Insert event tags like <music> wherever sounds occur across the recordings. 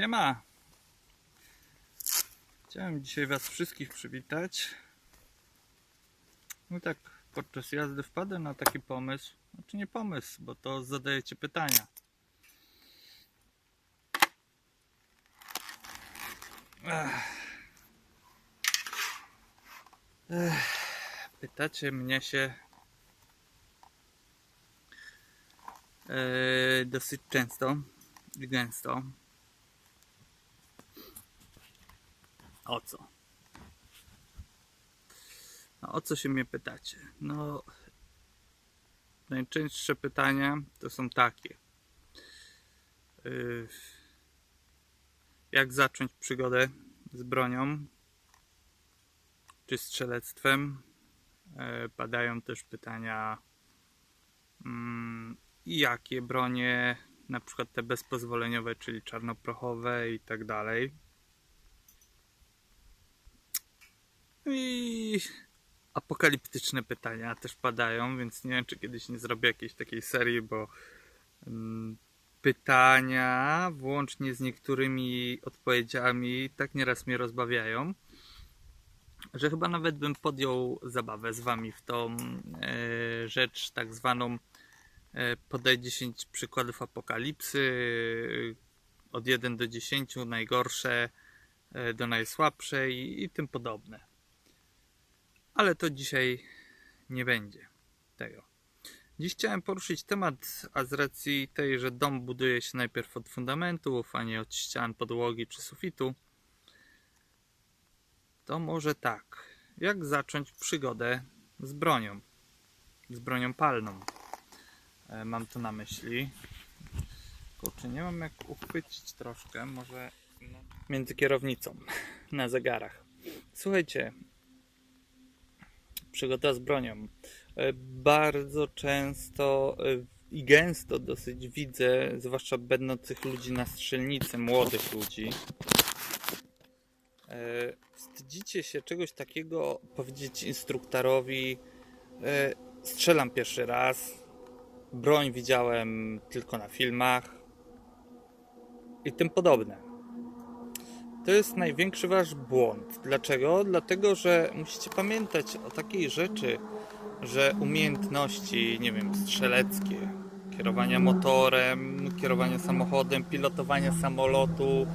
Siema! Chciałem dzisiaj Was wszystkich przywitać. No tak, podczas jazdy wpadłem na taki pomysł. Znaczy nie pomysł, bo to zadajecie pytania. Ech. Ech. Pytacie mnie się e, dosyć często i gęsto. O co? No, o co się mnie pytacie? No, najczęstsze pytania to są takie. Yy, jak zacząć przygodę z bronią czy strzelectwem? Yy, padają też pytania, mm, jakie bronie, na przykład te bezpozwoleniowe, czyli czarnoprochowe i tak dalej. I apokaliptyczne pytania też padają, więc nie wiem, czy kiedyś nie zrobię jakiejś takiej serii, bo mm, pytania, włącznie z niektórymi odpowiedziami, tak nieraz mnie rozbawiają, że chyba nawet bym podjął zabawę z wami w tą e, rzecz, tak zwaną e, podaj 10 przykładów apokalipsy, e, od 1 do 10, najgorsze e, do najsłabszej i tym podobne. Ale to dzisiaj nie będzie tego. Dziś chciałem poruszyć temat, a z racji tej, że dom buduje się najpierw od fundamentów, a nie od ścian, podłogi czy sufitu, to może tak. Jak zacząć przygodę z bronią? Z bronią palną. E, Mam to na myśli. Kurczę, nie mam jak uchwycić troszkę, może między kierownicą na zegarach. Słuchajcie, przygoda z bronią. E, Bardzo często e, i gęsto dosyć widzę, zwłaszcza będących ludzi na strzelnicy, młodych ludzi. e, Wstydzicie się czegoś takiego powiedzieć instruktorowi. Strzelam pierwszy raz. Broń widziałem tylko na filmach i tym podobne. To jest największy wasz błąd. Dlaczego? Dlatego, że musicie pamiętać o takiej rzeczy, że umiejętności, nie wiem, strzeleckie, kierowania motorem, kierowania samochodem, pilotowania samolotu,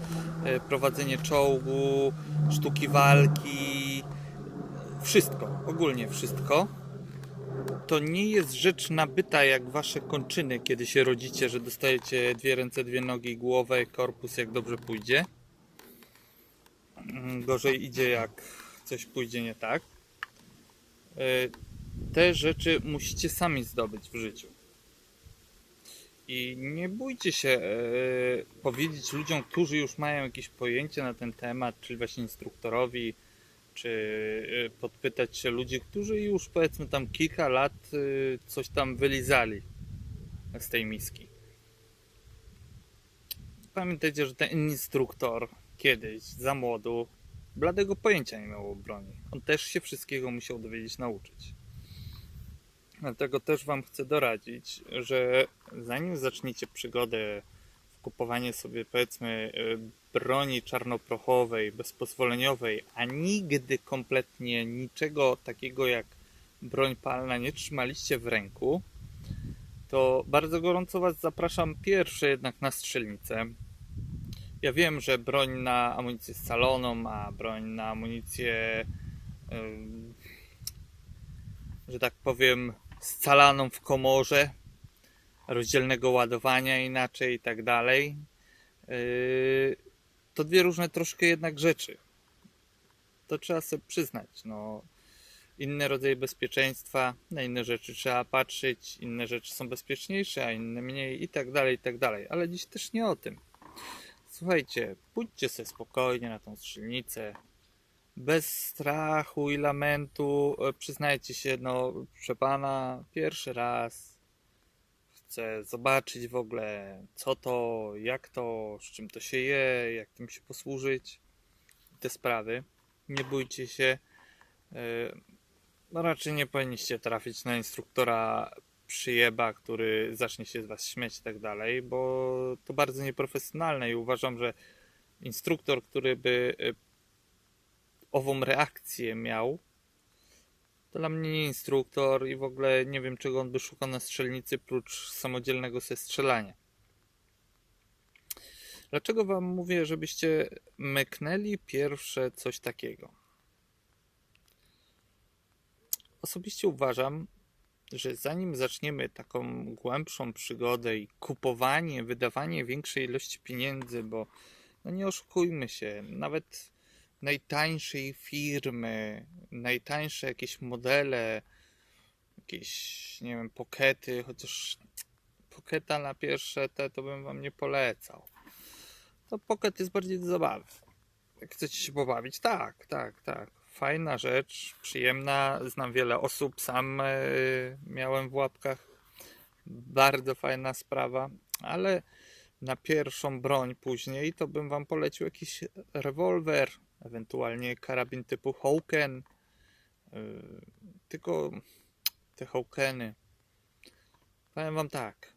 e, prowadzenie czołgu, sztuki walki, wszystko, ogólnie wszystko, to nie jest rzecz nabyta jak wasze kończyny, kiedy się rodzicie, że dostajecie dwie ręce, dwie nogi, głowę, korpus, jak dobrze pójdzie. Mm, Gorzej idzie, jak coś pójdzie nie tak. E, Te rzeczy musicie sami zdobyć w życiu. I nie bójcie się e, powiedzieć ludziom, którzy już mają jakieś pojęcie na ten temat, czyli właśnie instruktorowi, czy e, podpytać się ludzi, którzy już powiedzmy tam kilka lat coś tam wylizali z tej miski. Pamiętajcie, że ten instruktor kiedyś, za młodu, bladego pojęcia nie miał o broni. On też się wszystkiego musiał dowiedzieć, nauczyć. Dlatego też Wam chcę doradzić, że zanim zaczniecie przygodę w kupowanie sobie, powiedzmy, y, broni czarnoprochowej, bezpozwoleniowej, a nigdy kompletnie niczego takiego jak broń palna nie trzymaliście w ręku, to bardzo gorąco Was zapraszam pierwsze jednak na strzelnicę. Ja wiem, że broń na amunicję scaloną, a broń na amunicję, że tak powiem, scalaną w komorze, rozdzielnego ładowania inaczej i tak dalej. Yy, To dwie różne troszkę jednak rzeczy. To trzeba sobie przyznać. No, inne rodzaje bezpieczeństwa, na inne rzeczy trzeba patrzeć, inne rzeczy są bezpieczniejsze, a inne mniej i tak dalej, i tak dalej. Ale dziś też nie o tym. Słuchajcie, pójdźcie sobie spokojnie na tą strzelnicę. Bez strachu i lamentu e, przyznajcie się, no, proszę pana, pierwszy raz chcę zobaczyć w ogóle, co to, jak to, z czym to się je, jak tym się posłużyć. Te sprawy. Nie bójcie się. E, No raczej nie powinniście trafić na instruktora przyjeba, który zacznie się z was śmiać i tak dalej, bo to bardzo nieprofesjonalne i uważam, że instruktor, który by y, ową reakcję miał, to dla mnie nie instruktor i w ogóle nie wiem, czego on by szukał na strzelnicy, prócz samodzielnego se strzelania. Dlaczego wam mówię, żebyście myknęli pierwsze coś takiego? Osobiście uważam, że zanim zaczniemy taką głębszą przygodę i kupowanie, wydawanie większej ilości pieniędzy, bo no nie oszukujmy się, nawet najtańszej firmy, najtańsze jakieś modele, jakieś, nie wiem, pokety, chociaż poketa na pierwsze te to bym wam nie polecał. To pocket jest bardziej do zabawy. Jak chcecie się pobawić, tak, tak, tak. Fajna rzecz, przyjemna. Znam wiele osób, sam e, miałem w łapkach. Bardzo fajna sprawa, ale na pierwszą broń później to bym wam polecił jakiś rewolwer, ewentualnie karabin typu Hawken. E, tylko te Hawkeny. Powiem wam tak.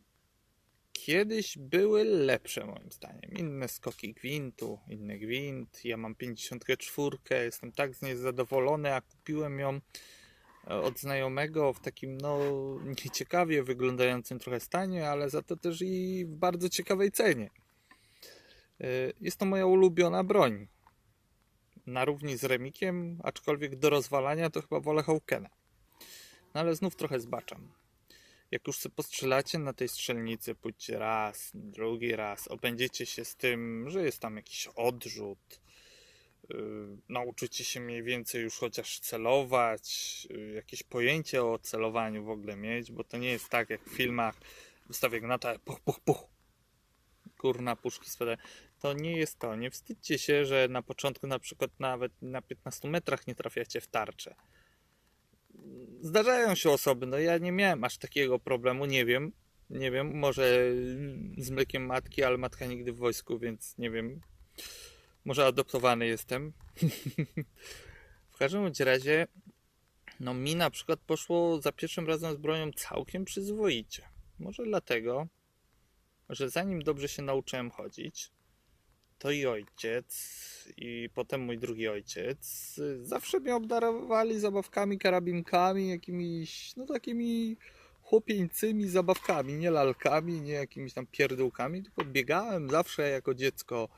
Kiedyś były lepsze moim zdaniem. Inne skoki gwintu, inny gwint. Ja mam 54, jestem tak z niej zadowolony, a kupiłem ją e, od znajomego w takim no <laughs> nieciekawie wyglądającym trochę stanie, ale za to też i w bardzo ciekawej cenie. E, Jest to moja ulubiona broń. Na równi z Remikiem, aczkolwiek do rozwalania to chyba wolę Hawkena. No ale znów trochę zbaczam jak już sobie postrzelacie na tej strzelnicy, pójdźcie raz, drugi raz, obędziecie się z tym, że jest tam jakiś odrzut, yy, nauczycie się mniej więcej już chociaż celować, yy, jakieś pojęcie o celowaniu w ogóle mieć, bo to nie jest tak jak w filmach, wystawię granatę, puch, puch, puch, kurna, puszki spadają. To nie jest to. Nie wstydźcie się, że na początku na przykład nawet na 15 metrach nie trafiacie w tarczę zdarzają się osoby, no ja nie miałem aż takiego problemu, nie wiem, nie wiem, może z mlekiem matki, ale matka nigdy w wojsku, więc nie wiem, może adoptowany jestem. <laughs> w każdym razie, no mi na przykład poszło za pierwszym razem z bronią całkiem przyzwoicie. Może dlatego, że zanim dobrze się nauczyłem chodzić, to i ojciec, i potem mój drugi ojciec zawsze mnie obdarowali zabawkami, karabinkami, jakimiś, no takimi chłopieńcymi zabawkami, nie lalkami, nie jakimiś tam pierdółkami, tylko biegałem zawsze jako dziecko,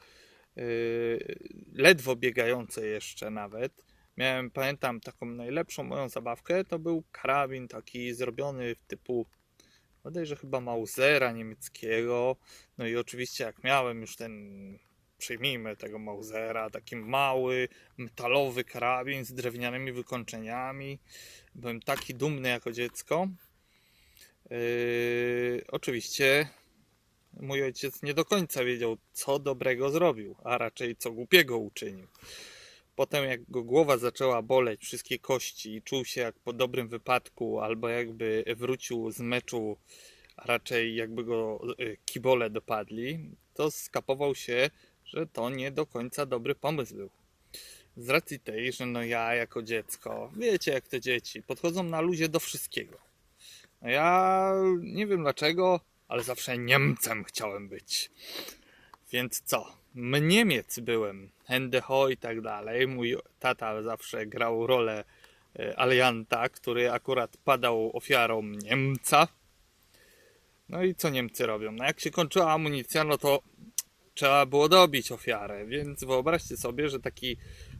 yy, ledwo biegające jeszcze nawet. Miałem, pamiętam, taką najlepszą moją zabawkę, to był karabin taki zrobiony w typu bodajże chyba Mausera niemieckiego. No i oczywiście jak miałem już ten przyjmijmy tego Mausera, taki mały, metalowy karabin z drewnianymi wykończeniami. Byłem taki dumny jako dziecko. Yy, oczywiście mój ojciec nie do końca wiedział, co dobrego zrobił, a raczej co głupiego uczynił. Potem, jak go głowa zaczęła boleć, wszystkie kości, i czuł się jak po dobrym wypadku, albo jakby wrócił z meczu, a raczej jakby go yy, kibole dopadli, to skapował się, że to nie do końca dobry pomysł był. Z racji tej, że no ja jako dziecko, wiecie jak te dzieci, podchodzą na luzie do wszystkiego. No ja nie wiem dlaczego, ale zawsze Niemcem chciałem być. Więc co? Niemiec byłem, Hendeho i tak dalej. Mój tata zawsze grał rolę e, alianta, który akurat padał ofiarą Niemca. No i co Niemcy robią? No jak się kończyła amunicja, no to trzeba było dobić ofiarę, więc wyobraźcie sobie, że taki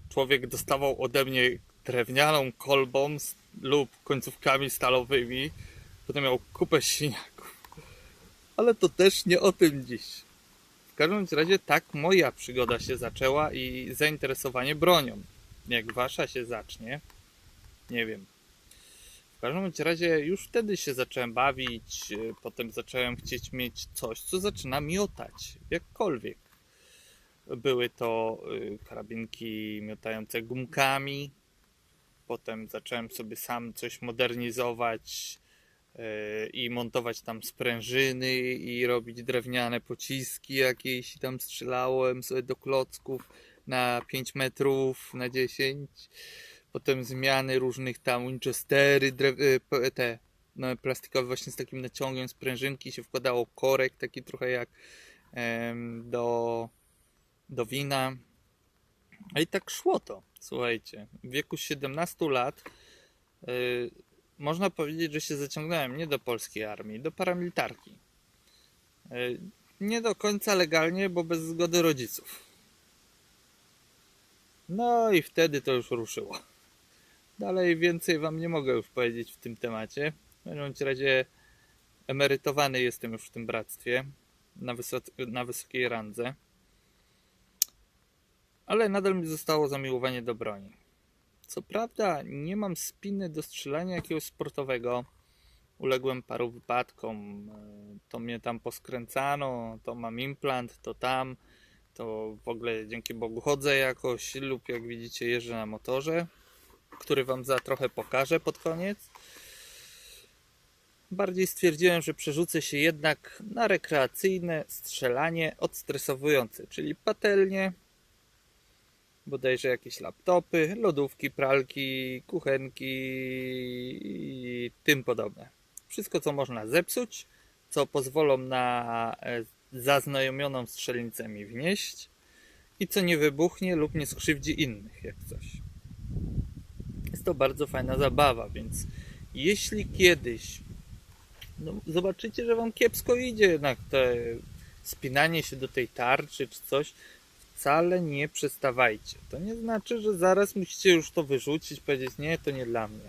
człowiek dostawał ode mnie drewnianą kolbą lub końcówkami stalowymi, potem miał kupę siniaków. Ale to też nie o tym dziś. W każdym razie tak moja przygoda się zaczęła i zainteresowanie bronią. Jak wasza się zacznie, nie wiem. W każdym razie już wtedy się zacząłem bawić, y, potem zacząłem chcieć mieć coś, co zaczyna miotać, jakkolwiek. Były to y, karabinki miotające gumkami, potem zacząłem sobie sam coś modernizować y, i montować tam sprężyny i robić drewniane pociski jakieś i tam strzelałem sobie do klocków na 5 metrów, na 10 potem zmiany różnych tam Winchestery, drew- te no, plastikowe właśnie z takim naciągiem sprężynki się wkładało korek taki trochę jak em, do do wina. A i tak szło to, słuchajcie. W wieku 17 lat yy, można powiedzieć, że się zaciągnąłem nie do polskiej armii, do paramilitarki. Yy, nie do końca legalnie, bo bez zgody rodziców. No i wtedy to już ruszyło. Dalej więcej wam nie mogę już powiedzieć w tym temacie. W każdym razie emerytowany jestem już w tym bractwie na, na wysokiej randze. Ale nadal mi zostało zamiłowanie do broni. Co prawda nie mam spiny do strzelania jakiegoś sportowego. Uległem paru wypadkom. To mnie tam poskręcano, to mam implant, to tam. To w ogóle dzięki Bogu chodzę jakoś lub jak widzicie jeżdżę na motorze, który wam za trochę pokażę pod koniec. Bardziej stwierdziłem, że przerzucę się jednak na rekreacyjne strzelanie odstresowujące, czyli patelnie, bodajże jakieś laptopy, lodówki, pralki, kuchenki i tym podobne. Wszystko, co można zepsuć, co pozwolą na e, zaznajomioną strzelnicę mi wnieść i co nie wybuchnie lub nie skrzywdzi innych, jak coś. Jest to bardzo fajna zabawa, więc jeśli kiedyś no, zobaczycie, że wam kiepsko idzie jednak te spinanie się do tej tarczy czy coś, wcale nie przestawajcie. To nie znaczy, że zaraz musicie już to wyrzucić, powiedzieć nie, to nie dla mnie.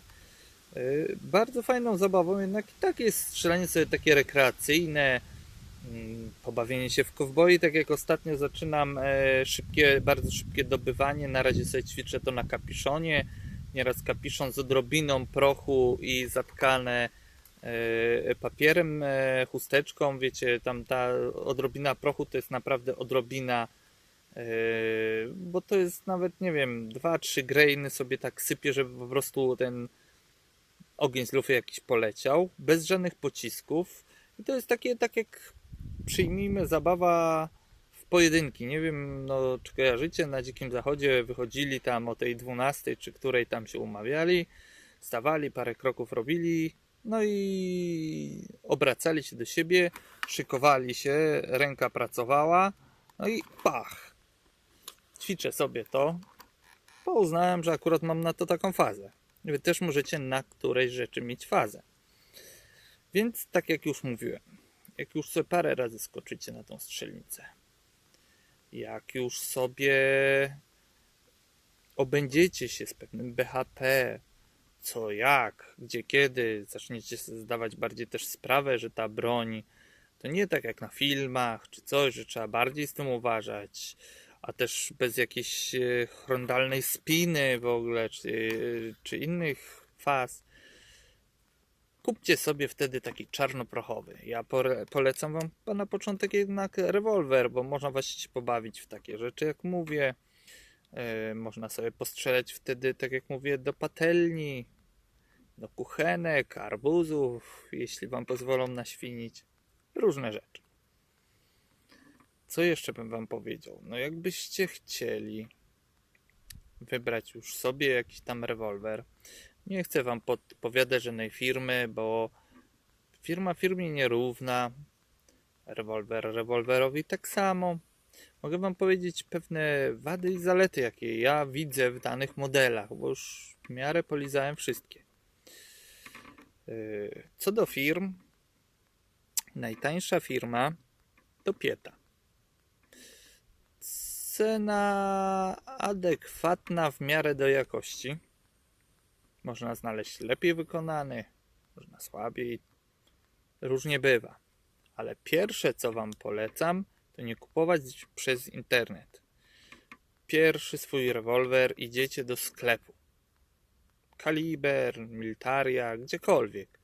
Yy, Bardzo fajną zabawą jednak i tak jest strzelanie sobie takie rekreacyjne, mm, pobawienie się w kowboi, tak jak ostatnio zaczynam e, szybkie, bardzo szybkie dobywanie, na razie sobie ćwiczę to na kapiszonie, nieraz kapiszon z odrobiną prochu i zatkane e, papierem, e, chusteczką, wiecie, tam ta odrobina prochu to jest naprawdę odrobina, e, bo to jest nawet, nie wiem, 2-3 grainy sobie tak sypie, żeby po prostu ten ogień z lufy jakiś poleciał, bez żadnych pocisków. I to jest takie, tak jak przyjmijmy zabawa pojedynki. Nie wiem, no, czy kojarzycie, na Dzikim Zachodzie wychodzili tam o tej 12, czy której tam się umawiali, stawali, parę kroków robili, no i obracali się do siebie, szykowali się, ręka pracowała, no i pach. Ćwiczę sobie to, bo uznałem, że akurat mam na to taką fazę. Wy też możecie na którejś rzeczy mieć fazę. Więc tak jak już mówiłem, jak już sobie parę razy skoczycie na tą strzelnicę, jak już sobie obędziecie się z pewnym BHP, co jak, gdzie kiedy, zaczniecie zdawać bardziej też sprawę, że ta broń to nie tak jak na filmach czy coś, że trzeba bardziej z tym uważać, a też bez jakiejś e, horrendalnej spiny w ogóle, czy, czy innych faz. Kupcie sobie wtedy taki czarnoprochowy. Ja polecam wam na początek jednak rewolwer, bo można właśnie się pobawić w takie rzeczy, jak mówię. E, można sobie postrzelać wtedy, tak jak mówię, do patelni, do kuchenek, arbuzów, jeśli wam pozwolą naświnić. Różne rzeczy. Co jeszcze bym wam powiedział? No jakbyście chcieli wybrać już sobie jakiś tam rewolwer. Nie chcę wam podpowiadać żadnej firmy, bo firma firmie nierówna. Rewolwer rewolwerowi tak samo. Mogę wam powiedzieć pewne wady i zalety, jakie ja widzę w danych modelach, bo już w miarę polizałem wszystkie. Yy, Co do firm, najtańsza firma to Pieta cena adekwatna w miarę do jakości. Można znaleźć lepiej wykonany, można słabiej. Różnie bywa. Ale pierwsze, co Wam polecam, to nie kupować przez internet. Pierwszy swój rewolwer idziecie do sklepu. Kaliber, Militaria, gdziekolwiek.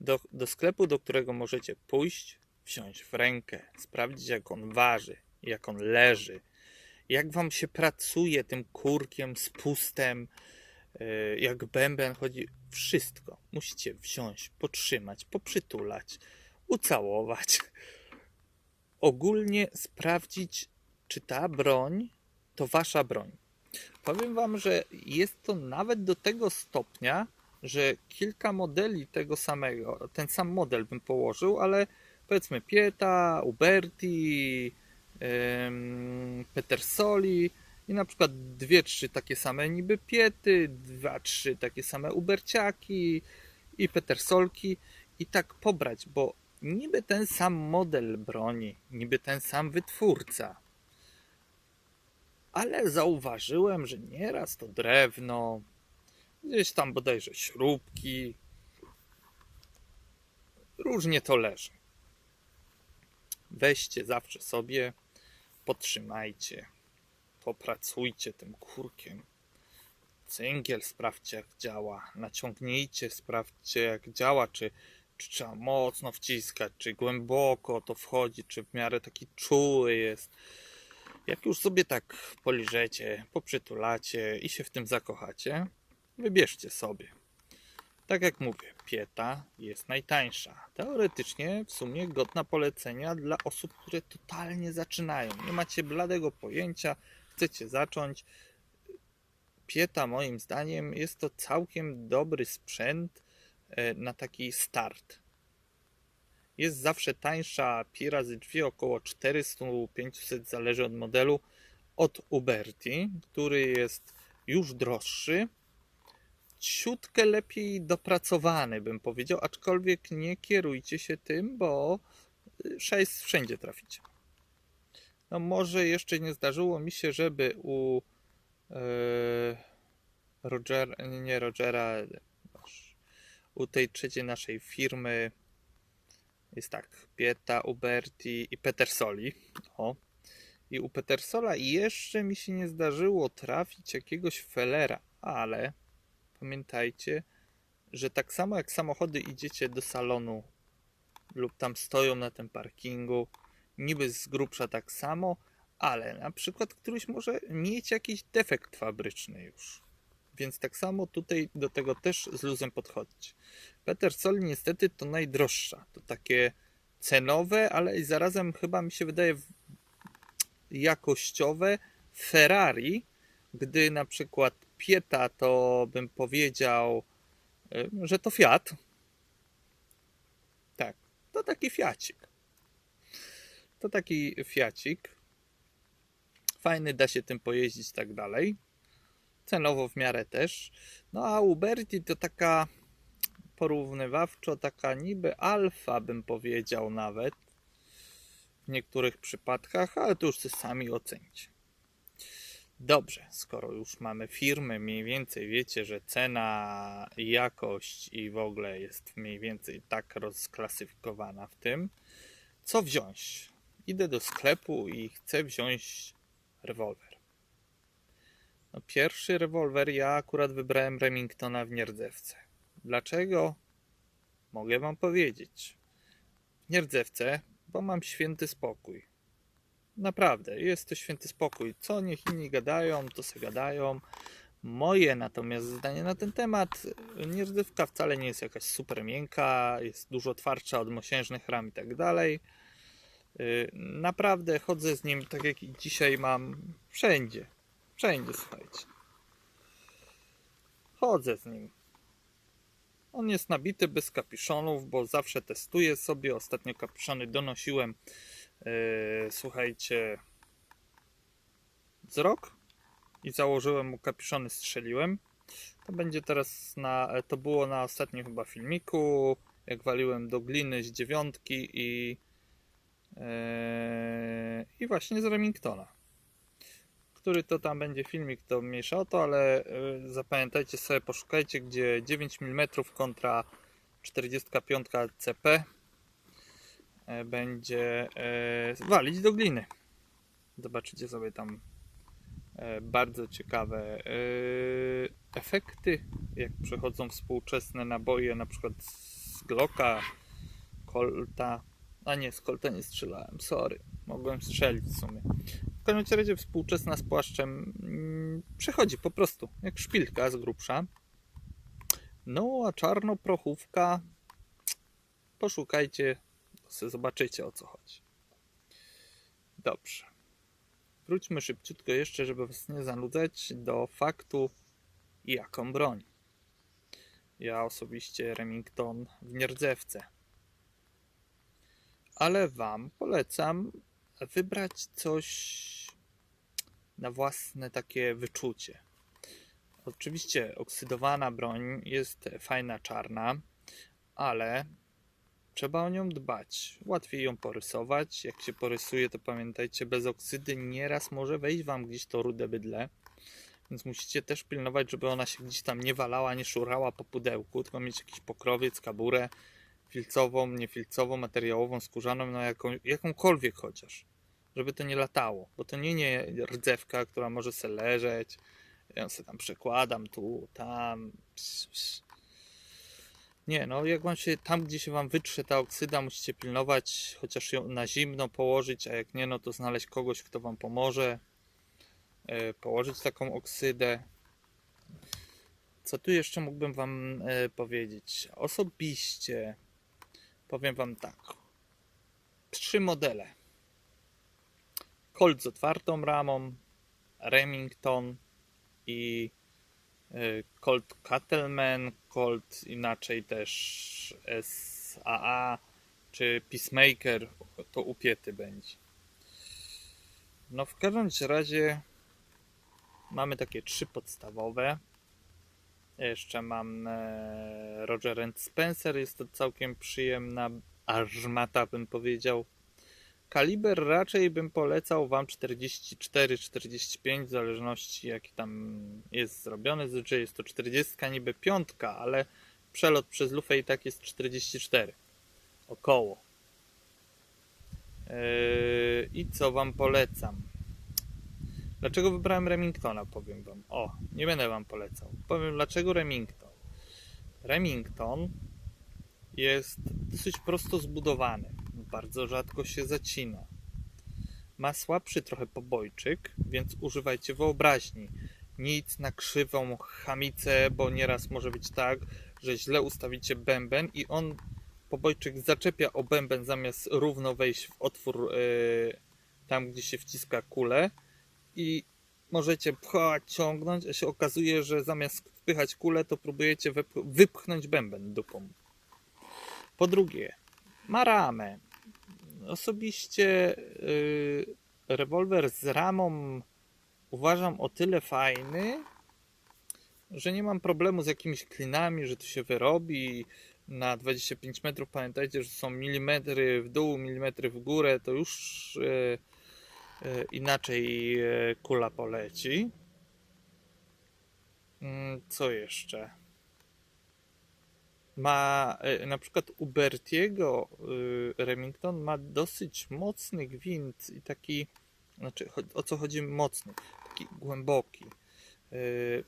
Do, do sklepu, do którego możecie pójść, wziąć w rękę, sprawdzić jak on waży, jak on leży, jak wam się pracuje tym kurkiem, spustem, yy, jak bęben chodzi, wszystko musicie wziąć, potrzymać, poprzytulać, ucałować. Ogólnie sprawdzić, czy ta broń to wasza broń. Powiem wam, że jest to nawet do tego stopnia, że kilka modeli tego samego, ten sam model bym położył, ale powiedzmy Pieta, Uberti, Petersoli i na przykład dwie, trzy takie same niby piety, dwa, trzy takie same uberciaki i petersolki. I tak pobrać, bo niby ten sam model broni, niby ten sam wytwórca, ale zauważyłem, że nieraz to drewno, gdzieś tam bodajże śrubki, różnie to leży. Weźcie zawsze sobie, potrzymajcie, popracujcie tym kurkiem. Cyngiel sprawdźcie jak działa, naciągnijcie, sprawdźcie jak działa, czy, czy trzeba mocno wciskać, czy głęboko to wchodzi, czy w miarę taki czuły jest. Jak już sobie tak poliżecie, poprzytulacie i się w tym zakochacie, wybierzcie sobie. Tak jak mówię, pieta jest najtańsza. Teoretycznie w sumie godna polecenia dla osób, które totalnie zaczynają. Nie macie bladego pojęcia, chcecie zacząć. Pieta moim zdaniem jest to całkiem dobry sprzęt e, na taki start. Jest zawsze tańsza pi razy drzwi około 400-500 zależy od modelu od Uberti, który jest już droższy, ciutkę lepiej dopracowany, bym powiedział, aczkolwiek nie kierujcie się tym, bo szajs wszędzie traficie. No może jeszcze nie zdarzyło mi się, żeby u e, Rogera, nie Rogera, u tej trzeciej naszej firmy jest tak, Pieta, Uberti i Petersoli. O. I u Petersola jeszcze mi się nie zdarzyło trafić jakiegoś felera, ale pamiętajcie, że tak samo jak samochody idziecie do salonu lub tam stoją na tym parkingu, niby z grubsza tak samo, ale na przykład któryś może mieć jakiś defekt fabryczny już. Więc tak samo tutaj do tego też z luzem podchodzić. Petersol niestety to najdroższa. To takie cenowe, ale i zarazem chyba mi się wydaje jakościowe Ferrari, gdy na przykład Pieta to bym powiedział, że to Fiat. Tak, to taki Fiacik. To taki Fiacik. Fajny, da się tym pojeździć tak dalej. Cenowo w miarę też. No a Uberti to taka porównywawczo taka niby alfa bym powiedział nawet w niektórych przypadkach, ale to już sami ocencie. Dobrze, skoro już mamy firmy, mniej więcej wiecie, że cena, jakość i w ogóle jest mniej więcej tak rozklasyfikowana w tym, co wziąć? Idę do sklepu i chcę wziąć rewolwer. No, pierwszy rewolwer ja akurat wybrałem Remingtona w nierdzewce. Dlaczego? Mogę wam powiedzieć. W nierdzewce, bo mam święty spokój. Naprawdę, jest to święty spokój. Co niech inni gadają, to se gadają. Moje natomiast zdanie na ten temat, nierdzewka wcale nie jest jakaś super miękka, jest dużo twardsza od mosiężnych ram i tak dalej. Y, naprawdę chodzę z nim tak jak i dzisiaj mam wszędzie. Wszędzie, słuchajcie. Chodzę z nim. On jest nabity bez kapiszonów, bo zawsze testuję sobie. Ostatnio kapiszony donosiłem, yy, słuchajcie, z rok i założyłem mu kapiszony, strzeliłem. To będzie teraz na, to było na ostatnim chyba filmiku, jak waliłem do gliny z dziewiątki i i właśnie z Remingtona który to tam będzie filmik, to mniejsza o to, ale y, zapamiętajcie sobie, poszukajcie, gdzie 9 mm kontra 45 CP e, będzie e, walić do gliny. Zobaczycie sobie tam e, bardzo ciekawe efekty, jak przechodzą współczesne naboje, na przykład z Glocka, Colta. A nie, z Colta nie strzelałem, sorry. Mogłem strzelić w sumie każdym razie współczesna z płaszczem mm, przechodzi po prostu jak szpilka z grubsza. No a czarnoprochówka poszukajcie, zobaczycie o co chodzi. Dobrze. Wróćmy szybciutko jeszcze, żeby was nie zanudzać, do faktu jaką broń. Ja osobiście Remington w nierdzewce. Ale wam polecam wybrać coś na własne takie wyczucie. Oczywiście oksydowana broń jest fajna czarna, ale trzeba o nią dbać. Łatwiej ją porysować. Jak się porysuje, to pamiętajcie, bez oksydy nieraz może wejść wam gdzieś to rude bydle. Więc musicie też pilnować, żeby ona się gdzieś tam nie walała, nie szurała po pudełku, tylko mieć jakiś pokrowiec, kaburę filcową, niefilcową, materiałową, skórzaną, no jaką, jakąkolwiek chociaż. Żeby to nie latało, bo to nie, nie rdzewka, która może se leżeć. Ja sobie tam przekładam tu, tam. Ps, ps. Nie, no jak wam się, tam gdzie się wam wytrze ta oksyda, musicie pilnować, chociaż ją na zimno położyć, a jak nie, no to znaleźć kogoś, kto wam pomoże. e, Położyć taką oksydę. Co tu jeszcze mógłbym wam e, powiedzieć? Osobiście powiem wam tak. Trzy modele. Colt z otwartą ramą, Remington i y, Colt Cattleman, Colt inaczej też SAA czy Peacemaker, to upiety będzie. No w każdym razie mamy takie trzy podstawowe. Jeszcze mam e, Roger and Spencer, jest to całkiem przyjemna armata, bym powiedział. Kaliber raczej bym polecał Wam 44-45, w zależności jaki tam jest zrobiony. Zazwyczaj jest to 40, niby piątka, ale przelot przez lufę i tak jest 44. Około. Yy, I co Wam polecam? Dlaczego wybrałem Remingtona? Powiem Wam. O, nie będę Wam polecał. Powiem dlaczego Remington. Remington jest dosyć prosto zbudowany. Bardzo rzadko się zacina. Ma słabszy trochę pobojczyk, więc używajcie wyobraźni. Nic na krzywą chamicę, bo nieraz może być tak, że źle ustawicie bęben i on pobojczyk zaczepia o bęben zamiast równo wejść w otwór yy, tam, gdzie się wciska kulę i możecie pchać, ciągnąć, a się okazuje, że zamiast wpychać kulę, to próbujecie wypchnąć bęben dupą. Po drugie, ma ramę. Osobiście yy, rewolwer z ramą uważam o tyle fajny, że nie mam problemu z jakimiś klinami, że to się wyrobi na 25 metrów. Pamiętajcie, że są milimetry w dół, milimetry w górę, to już yy, inaczej yy, kula poleci. Mm, Co jeszcze? ma e, na przykład u Bertiego Remington ma dosyć mocny gwint i taki, znaczy o co chodzi mocny, taki głęboki.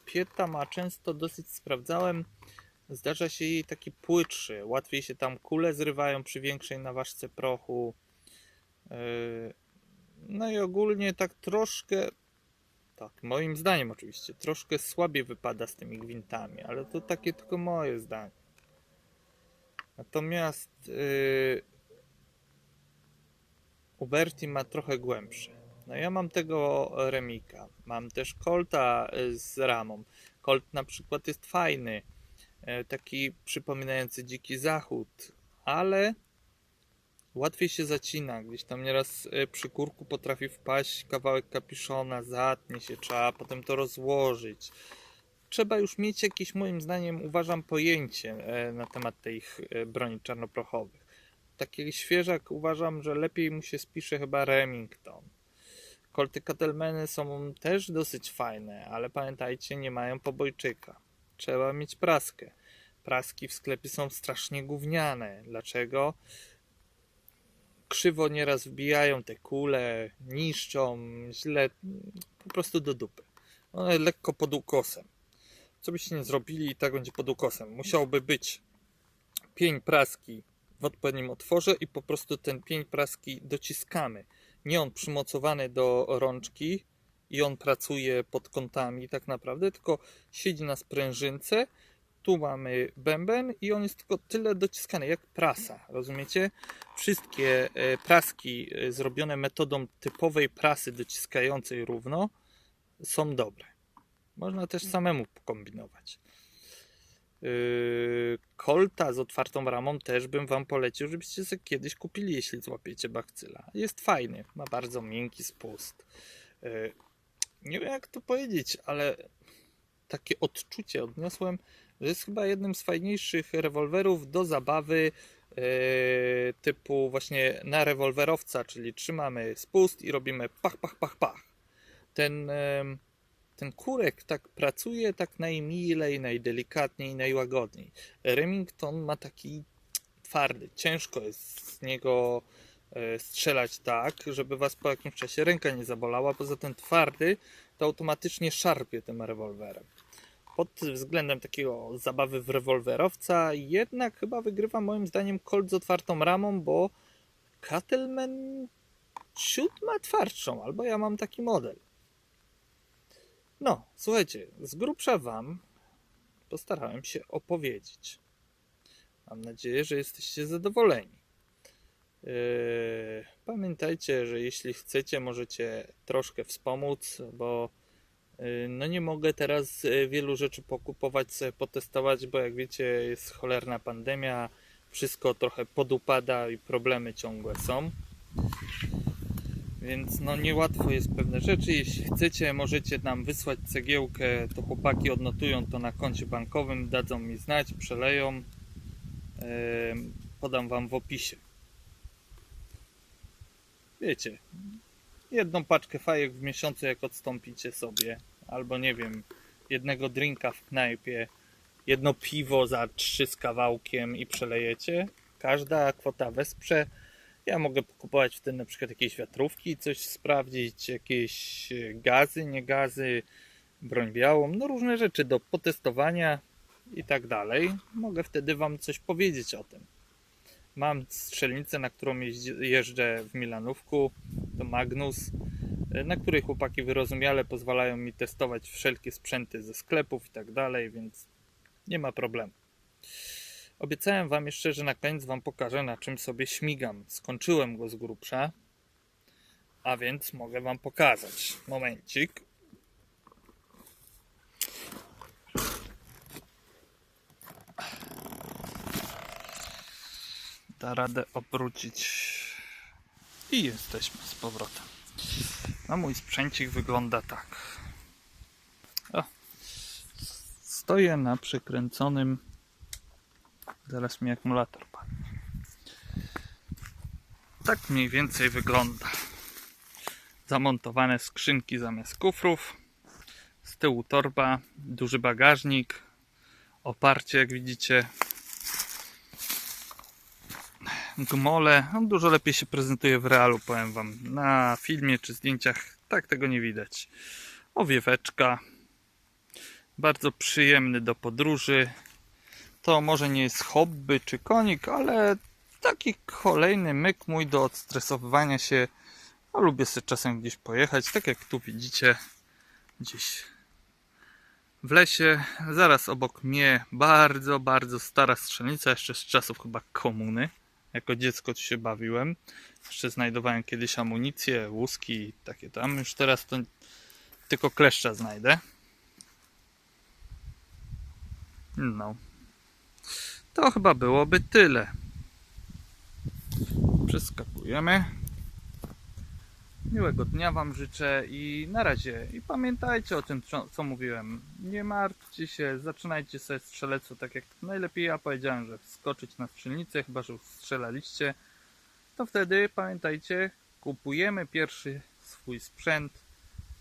Pieta ma często dosyć, sprawdzałem, zdarza się jej taki płytszy, łatwiej się tam kule zrywają przy większej naważce prochu. No i ogólnie tak troszkę, tak moim zdaniem oczywiście, troszkę słabiej wypada z tymi gwintami, ale to takie tylko moje zdanie. Natomiast yy, Uberti ma trochę głębsze. No ja mam tego Remika. Mam też Colta y, z ramą. Colt na przykład jest fajny. y, Taki przypominający dziki zachód, ale łatwiej się zacina. Gdzieś tam nieraz y, przy kurku potrafi wpaść kawałek kapiszona, zatnie się, trzeba potem to rozłożyć trzeba już mieć jakieś, moim zdaniem, uważam, pojęcie e, na temat tych e, broni czarnoprochowych. Taki świeżak uważam, że lepiej mu się spisze chyba Remington. Kolty Cattlemany są też dosyć fajne, ale pamiętajcie, nie mają pobojczyka. Trzeba mieć praskę. Praski w sklepie są strasznie gówniane. Dlaczego? Krzywo nieraz wbijają te kule, niszczą, źle, po prostu do dupy. One lekko pod ukosem co byście nie zrobili, i tak będzie pod ukosem. Musiałby być pień praski w odpowiednim otworze i po prostu ten pień praski dociskamy. Nie on przymocowany do rączki i on pracuje pod kątami tak naprawdę, tylko siedzi na sprężynce. Tu mamy bęben i on jest tylko tyle dociskany jak prasa, rozumiecie? Wszystkie e, praski e, zrobione metodą typowej prasy dociskającej równo są dobre. Można też samemu kombinować. Yy, Kolta z otwartą ramą też bym wam polecił, żebyście sobie kiedyś kupili, jeśli złapiecie bakcyla. Jest fajny, ma bardzo miękki spust. Nie wiem jak to powiedzieć, ale takie odczucie odniosłem, że jest chyba jednym z fajniejszych rewolwerów do zabawy typu właśnie na rewolwerowca, czyli trzymamy spust i robimy pach, pach, pach, pach. Ten, ten kurek tak pracuje tak najmilej, najdelikatniej, najłagodniej. Remington ma taki twardy, ciężko jest z niego e, strzelać tak, żeby was po jakimś czasie ręka nie zabolała. Poza tym twardy to automatycznie szarpie tym rewolwerem. Pod względem takiego zabawy w rewolwerowca jednak chyba wygrywa moim zdaniem Colt z otwartą ramą, bo Cattleman ciut ma twardszą, albo ja mam taki model. No, słuchajcie, z grubsza wam postarałem się opowiedzieć. Mam nadzieję, że jesteście zadowoleni. Yy, pamiętajcie, że jeśli chcecie, możecie troszkę wspomóc, bo no nie mogę teraz yy, wielu rzeczy pokupować, potestować, bo jak wiecie, jest cholerna pandemia, wszystko trochę podupada i problemy ciągłe są. Więc no niełatwo jest pewne rzeczy. Jeśli chcecie, możecie nam wysłać cegiełkę, to chłopaki odnotują to na koncie bankowym, dadzą mi znać, przeleją. Podam wam w opisie. Wiecie, jedną paczkę fajek w miesiącu, jak odstąpicie sobie, albo nie wiem, jednego drinka w knajpie, jedno piwo za trzy z kawałkiem i przelejecie, każda kwota wesprze. Ja mogę kupować wtedy na przykład jakieś wiatrówki, coś sprawdzić, jakieś e, gazy, nie gazy, broń białą, no różne rzeczy do potestowania i tak dalej. Mogę wtedy Wam coś powiedzieć o tym. Mam strzelnicę, na którą jeżdżę w Milanówku, to Magnus, na której chłopaki wyrozumiale pozwalają mi testować wszelkie sprzęty ze sklepów i tak dalej, więc nie ma problemu. Obiecałem Wam jeszcze, że na koniec Wam pokażę, na czym sobie śmigam. Skończyłem go z grubsza, a więc mogę Wam pokazać. Momencik. Da radę obrócić. I jesteśmy z powrotem. No mój sprzęcik wygląda tak. O. Stoję na przykręconym Zaraz mi akumulator padnie. Tak mniej więcej wygląda. Zamontowane skrzynki zamiast kufrów. Z tyłu torba, duży bagażnik, oparcie jak widzicie. Gmole, no dużo lepiej się prezentuje w realu, powiem wam. Na filmie czy zdjęciach tak tego nie widać. Owieweczka. Bardzo przyjemny do podróży to może nie jest hobby czy konik, ale taki kolejny myk mój do odstresowywania się. No, lubię sobie czasem gdzieś pojechać, tak jak tu widzicie, gdzieś w lesie. Zaraz obok mnie bardzo, bardzo stara strzelnica, jeszcze z czasów chyba komuny. Jako dziecko się bawiłem. Jeszcze znajdowałem kiedyś amunicję, łuski i takie tam. Już teraz to tylko kleszcza znajdę. No to chyba byłoby tyle. Przeskakujemy. Miłego dnia Wam życzę i na razie. I pamiętajcie o tym, co, mówiłem. Nie martwcie się, zaczynajcie sobie strzelectwo tak jak najlepiej ja powiedziałem, że wskoczyć na strzelnicę, chyba że już strzelaliście. To wtedy pamiętajcie, kupujemy pierwszy swój sprzęt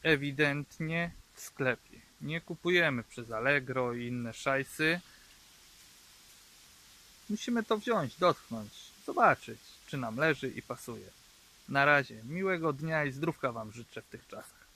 ewidentnie w sklepie. Nie kupujemy przez Allegro i inne szajsy. Musimy to wziąć, dotknąć, zobaczyć, czy nam leży i pasuje. Na razie, miłego dnia i zdrówka Wam życzę w tych czasach.